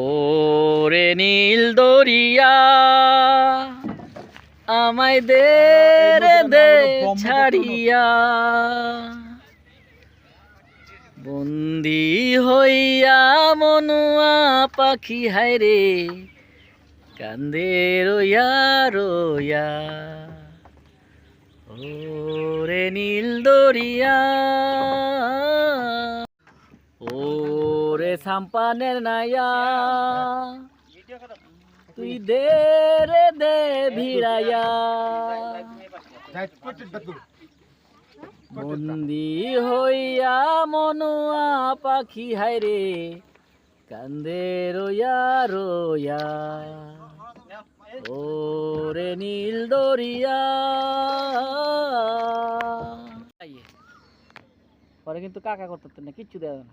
ও রে নীল দরিয়া, আমায় দে রে দে ছাড়িয়া। বন্দি হইয়া মনুয়া পাখি, হায় রে, কান্দে রইয়া রইয়া। ও রে নীল দরিয়া সাম্পানের নাইয়া তুই দে রে দে ভিড়াইয়া বন্দি হইয়া মনুয়া পাখি হায় রে কান্দে রোয়া রইয়া ও রে নীল দরিয়া। পরে কিন্তু কাকা করতে না কিচ্ছু দেয় না।